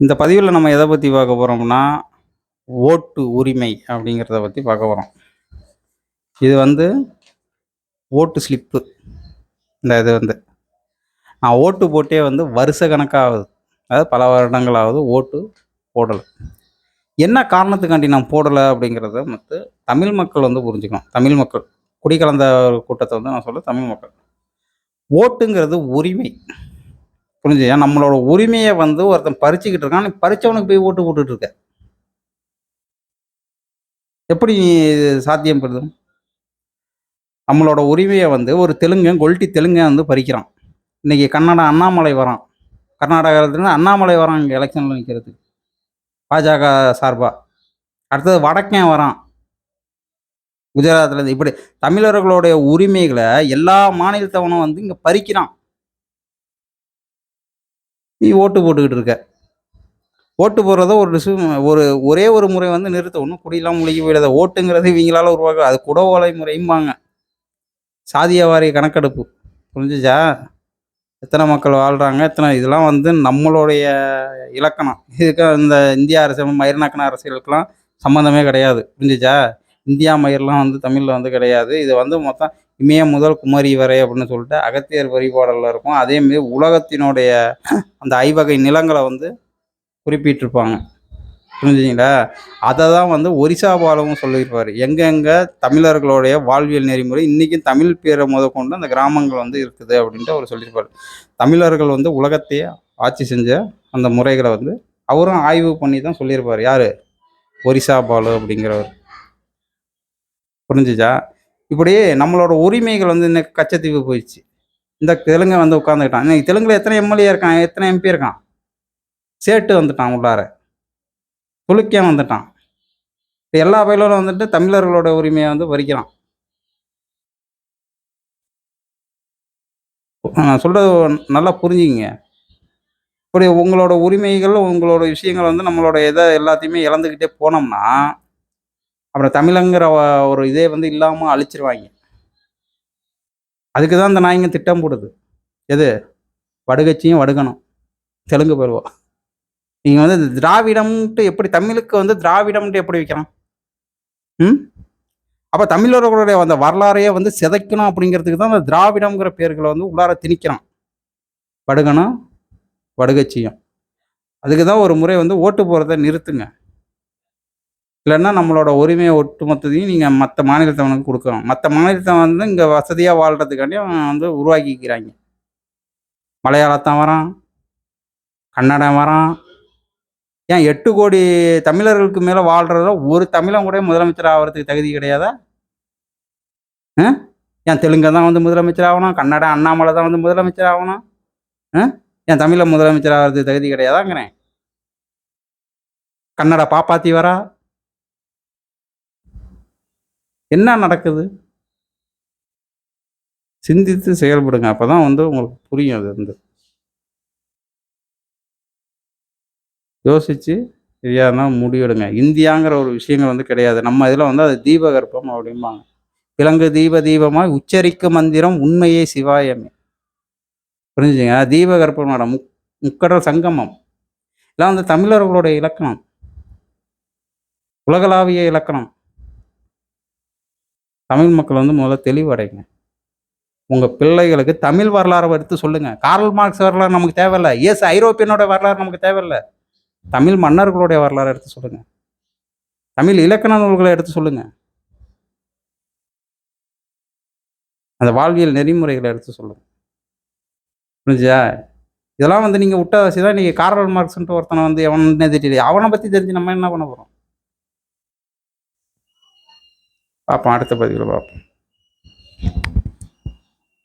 இந்த பதிவில் நம்ம எதை பற்றி பார்க்க போகிறோம்னா ஓட்டு உரிமை அப்படிங்கிறத பற்றி பார்க்க போகிறோம் இது வந்து ஓட்டு ஸ்லிப்பு. இந்த இது வந்து நான் ஓட்டு போட்டே வந்து வருஷ கணக்காகுது அதாவது பல வருடங்களாவது ஓட்டு போடலை. என்ன காரணத்துக்காண்டி நான் போடலை அப்படிங்கிறத வந்து தமிழ் மக்கள் வந்து புரிஞ்சுக்கணும். தமிழ் மக்கள் குடிகலந்த கூட்டத்தை வந்து நான் சொல்ல தமிழ் மக்கள். ஓட்டுங்கிறது உரிமை. புரிஞ்சுயா நம்மளோட உரிமையை வந்து ஒருத்தன் பறிச்சுக்கிட்டு இருக்கான். நீ பறிச்சவனுக்கு போய் ஓட்டு போட்டுட்டு இருக்க. எப்படி நீ இது சாத்தியப்படுது? நம்மளோட உரிமையை வந்து ஒரு தெலுங்கன் கொல்ட்டி தெலுங்கன் வந்து பறிக்கிறான். இன்னைக்கு கன்னடா அண்ணாமலை வரான். கர்நாடகாத்துல அண்ணாமலை வரான் இங்கே எலெக்ஷனில் நிற்கிறதுக்கு பாஜக சார்பாக அடுத்தது வடக்கன் வரான். குஜராத்தில் இருந்து. இப்படி தமிழர்களுடைய உரிமைகளை எல்லா மாநிலத்தவனும் வந்து இங்கே பறிக்கிறான். நீ ஓட்டு போட்டுக்கிட்டு இருக்க. ஓட்டு போடுறத ஒரு டிசு- ஒரு ஒரே ஒரு முறை வந்து நிறுத்த. ஒன்றும் குடியெல்லாம் முழுகி போயிடாத. ஓட்டுங்கிறது இவங்களால உருவாக்க அது குடவோலை முறையும்பாங்க. சாதிய வாரிய கணக்கெடுப்பு. புரிஞ்சுச்சா? எத்தனை மக்கள் வாழ்கிறாங்க எத்தனை இதெல்லாம் வந்து நம்மளுடைய இலக்கணம். இதுக்கு இந்த இந்திய அரசு மயிர்நக்கன அரசியலுக்கெல்லாம் சம்மந்தமே கிடையாது. புரிஞ்சுச்சா? இந்தியா மயிர்லாம் வந்து தமிழில் வந்து கிடையாது. இது வந்து மொத்தம் இமய முதல் குமரி வரை அப்படின்னு சொல்லிட்டு அகத்தியர் வரிபாடலில் இருக்கும். அதேமாரி உலகத்தினுடைய அந்த ஐவகை நிலங்களை வந்து குறிப்பிட்டிருப்பாங்க. புரிஞ்சுங்களா அதை தான் வந்து ஒரிசா பாலவும் சொல்லியிருப்பார். எங்கெங்கே தமிழர்களுடைய வாழ்வியல் நெறிமுறை இன்றைக்கும் தமிழ் பேரை முதற்கொண்டு அந்த கிராமங்கள் வந்து இருக்குது அப்படின்ட்டு அவர் சொல்லியிருப்பார். தமிழர்கள் வந்து உலகத்தையே ஆட்சி செஞ்ச அந்த முறைகளை வந்து அவரும் ஆய்வு பண்ணி தான் சொல்லியிருப்பார். யார்? ஒரிசா பாலு அப்படிங்கிறவர். புரிஞ்சுச்சா இப்படியே நம்மளோட உரிமைகள் வந்து இன்னைக்கு கச்சத்தீவு போயிடுச்சு. இந்த தெலுங்கை வந்து உட்காந்துக்கிட்டான் இன்னைக்கு தெலுங்குல எத்தனை எம்எல்ஏ இருக்கான்? எத்தனை எம்பி இருக்கான்? சேட்டு வந்துட்டான் உள்ளார. துளுக்கியம் வந்துட்டான். இப்போ எல்லா பயிலும் வந்துட்டு தமிழர்களோட உரிமையை வந்து பறிக்கிறான். நான் சொல்கிறது நல்லா புரிஞ்சுங்க. இப்படி உங்களோட உரிமைகள் உங்களோட விஷயங்கள் வந்து நம்மளோட இதை எல்லாத்தையுமே இழந்துக்கிட்டே போனோம்னா அப்புறம் தமிழங்கிற ஒரு இதே வந்து இல்லாமல் அழிச்சிருவாங்க. அதுக்கு தான் இந்த நாய்ங்க திட்டம் போடுது. எது? வடுகச்சியும் வடுகணும் தெலுங்கு பருவம் நீங்கள் வந்து இந்த திராவிடம்ட்டு எப்படி தமிழுக்கு வந்து திராவிடம்ட்டு எப்படி வைக்கிறான் ம்? அப்போ தமிழர்களுடைய அந்த வரலாறையே வந்து சிதைக்கணும் அப்படிங்கிறதுக்கு தான் அந்த திராவிடம்ங்கிற பேர்களை வந்து உள்ளார திணிக்கிறான் வடுகணும் வடுகச்சியும். அதுக்கு தான் ஒரு முறை வந்து ஓட்டு போகிறத நிறுத்துங்க. இல்லைன்னா நம்மளோட உரிமையை ஒட்டுமொத்தத்தையும் நீங்கள் மற்ற மாநிலத்தவனுக்கு கொடுக்கணும் மற்ற மாநிலத்தவன் வந்து இங்கே வசதியாக வாழ்கிறதுக்காண்டி அவன் வந்து உருவாக்கிக்கிறாங்க. மலையாளத்தான் வரான் கன்னடம் வரான். ஏன் எட்டு கோடி தமிழர்களுக்கு மேலே வாழ்கிறத ஒரு தமிழன் கூட முதலமைச்சர் ஆகிறதுக்கு தகுதி கிடையாதா? ஆ? ஏன் தெலுங்கு தான் வந்து முதலமைச்சர் ஆகணும் கன்னடம் அண்ணாமலை தான் வந்து முதலமைச்சர் ஆகணும்? ஆ? தமிழை முதலமைச்சர் ஆகிறதுக்கு தகுதி கிடையாதாங்கிறேன். கன்னட பாப்பாத்தி வரா என்ன நடக்குது? சிந்தித்து செயல்படுங்க. அப்பதான் வந்து உங்களுக்கு புரியும் அது வந்து. யோசிச்சு சரியானா முடிவெடுங்க. இந்தியாங்கிற ஒரு விஷயங்கள் வந்து கிடையாது. நம்ம இதில் வந்து அது தீபகற்பம் அப்படிம்பாங்க. விலங்கு தீப தீபமாய் உச்சரிக்கும் மந்திரம் உண்மையே சிவாயமே. புரிஞ்சுங்க தீபகற்பனோட முக் முக்கடல் சங்கமம். இதெல்லாம் வந்து தமிழர்களுடைய இலக்கணம். உலகளாவிய இலக்கணம். தமிழ் மக்கள் வந்து முதல்ல தெளிவடைங்க. உங்கள் பிள்ளைகளுக்கு தமிழ் வரலாறை எடுத்து சொல்லுங்கள் கார்ல் மார்க்ஸ் வரலாறு நமக்கு தேவையில்லை. எஸ் ஐரோப்பியனோட வரலாறு நமக்கு தேவையில்லை. தமிழ் மன்னர்களுடைய வரலாறு எடுத்து சொல்லுங்கள் தமிழ் இலக்கண நூல்களை எடுத்து சொல்லுங்கள் அந்த வாழ்வியல் நெறிமுறைகளை எடுத்து சொல்லுங்கள் புரிஞ்சா இதெல்லாம் வந்து நீங்கள் விட்டாசி தான் நீங்கள் கார்ல் மார்க்ஸ்ன்ட்டு ஒருத்தனை வந்து எவன் தெரியல அவனை பற்றி தெரிஞ்சு நம்ம என்ன பண்ண போகிறோம் பார்ப்போம் அடுத்த பதிவில் பார்ப்போம்